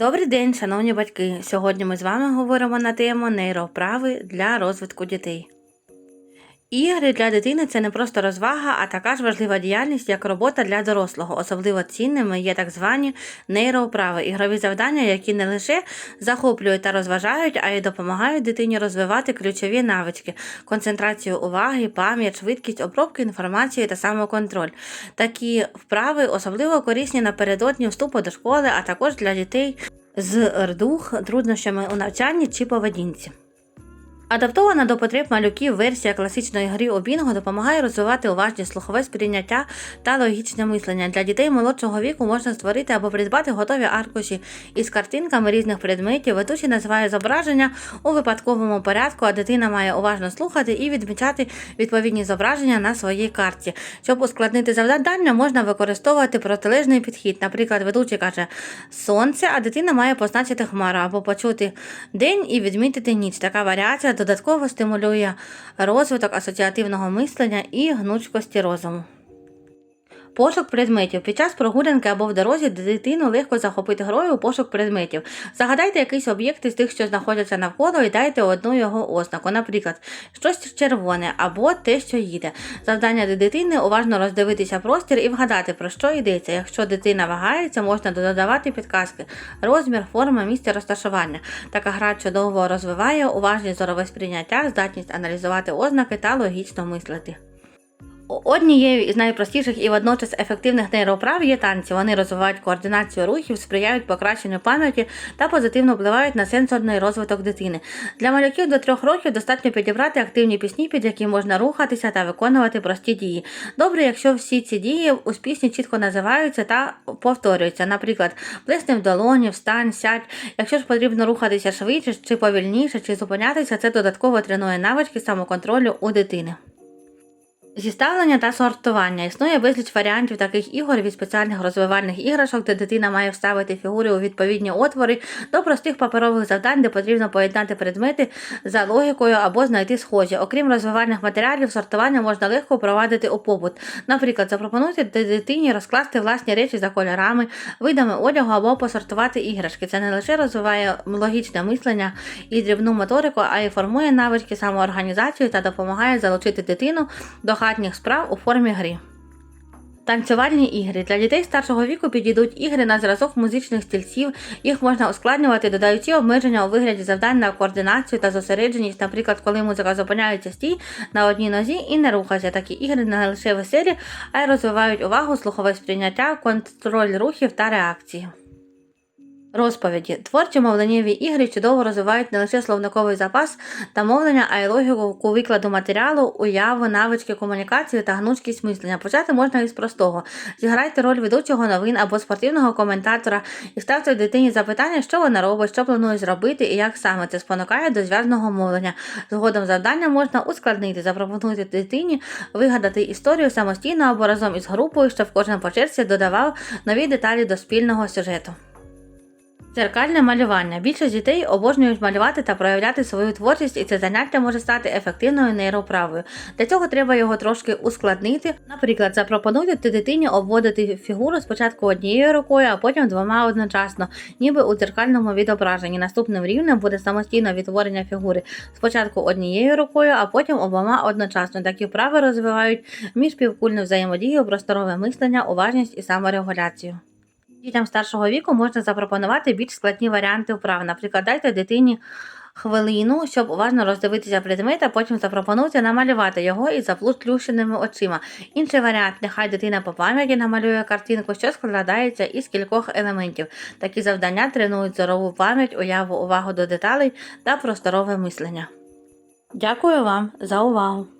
Добрий день, шановні батьки! Сьогодні ми з вами говоримо на тему нейроправи для розвитку дітей. Ігри для дитини це не просто розвага, а така ж важлива діяльність, як робота для дорослого. Особливо цінними є так звані нейровправи, ігрові завдання, які не лише захоплюють та розважають, а й допомагають дитині розвивати ключові навички, концентрацію уваги, пам'ять, швидкість обробки інформації та самоконтроль. Такі вправи особливо корисні напередодні вступу до школи, а також для дітей з РДУХ, труднощами у навчанні чи поведінці. Адаптована до потреб малюків версія класичної гри у Бінго допомагає розвивати уважність, слухове сприйняття та логічне мислення. Для дітей молодшого віку можна створити або придбати готові аркуші із картинками різних предметів. Ведучий називає зображення у випадковому порядку, а дитина має уважно слухати і відмічати відповідні зображення на своїй карті. Щоб ускладнити завдання, можна використовувати протилежний підхід. Наприклад, ведучий каже сонце, а дитина має позначити хмару або почути день і відмітити ніч. Така варіація додатково стимулює розвиток асоціативного мислення і гнучкості розуму. Пошук предметів. Під час прогулянки або в дорозі дитину легко захопити грою у пошук предметів. Загадайте якийсь об'єкт із тих, що знаходяться навколо, і дайте одну його ознаку. Наприклад, щось червоне або те, що їде. Завдання для дитини уважно роздивитися простір і вгадати, про що йдеться. Якщо дитина вагається, можна додавати підказки, розмір, форма, місце розташування. Така гра чудово розвиває уважність зорове сприйняття, здатність аналізувати ознаки та логічно мислити. Однією із найпростіших і водночас ефективних нейроправ є танці. Вони розвивають координацію рухів, сприяють покращенню пам'яті та позитивно впливають на сенсорний розвиток дитини. Для малюків до трьох років достатньо підібрати активні пісні, під які можна рухатися та виконувати прості дії. Добре, якщо всі ці дії у пісні чітко називаються та повторюються. Наприклад, плесни в долоні, встань, сядь. Якщо ж потрібно рухатися швидше чи повільніше, чи зупинятися, це додатково тренує навички самоконтролю у дитини. Зіставлення та сортування. Існує безліч варіантів таких ігор від спеціальних розвивальних іграшок, де дитина має вставити фігури у відповідні отвори, до простих паперових завдань, де потрібно поєднати предмети за логікою або знайти схожі. Окрім розвивальних матеріалів, сортування можна легко впровадити у побут. Наприклад, запропонуйте дитині розкласти власні речі за кольорами, видами одягу або посортувати іграшки. Це не лише розвиває логічне мислення і дрібну моторику, а й формує навички самоорганізації та допомагає залучити дитину до хатніх справ у формі гри. Танцювальні ігри для дітей старшого віку підійдуть ігри на зразок музичних стільців. Їх можна ускладнювати, додаючи обмеження у вигляді завдань на координацію та зосередженість, наприклад, коли музика зупиняється стій на одній нозі і не рухається. Такі ігри не лише веселі, а й розвивають увагу, слухове сприйняття, контроль рухів та реакції. Розповіді. Творчі мовленнєві ігри чудово розвивають не лише словниковий запас та мовлення, а й логіку викладу матеріалу, уяву, навички комунікації та гнучкість мислення. Почати можна із простого. Зіграйте роль ведучого новин або спортивного коментатора і ставте дитині запитання, що вона робить, що планує зробити і як саме це спонукає до зв'язного мовлення. Згодом завдання можна ускладнити, запропонуйте дитині вигадати історію самостійно або разом із групою, щоб кожен по черзі додавав нові деталі до спільного сюжету. Дзеркальне малювання. Більшість дітей обожнюють малювати та проявляти свою творчість, і це заняття може стати ефективною нейроправою. Для цього треба його трошки ускладнити. Наприклад, запропонуйте дитині обводити фігуру спочатку однією рукою, а потім двома одночасно, ніби у дзеркальному відображенні. Наступним рівнем буде самостійне відтворення фігури спочатку однією рукою, а потім обома одночасно. Такі вправи розвивають міжпівкульну взаємодію, просторове мислення, уважність і саморегуляцію. Дітям старшого віку можна запропонувати більш складні варіанти вправ. Наприклад, дайте дитині хвилину, щоб уважно роздивитися предмет, а потім запропонуйте намалювати його із заплющеними очима. Інший варіант, нехай дитина по пам'яті намалює картинку, що складається із кількох елементів. Такі завдання тренують зорову пам'ять, уяву, увагу до деталей та просторове мислення. Дякую вам за увагу!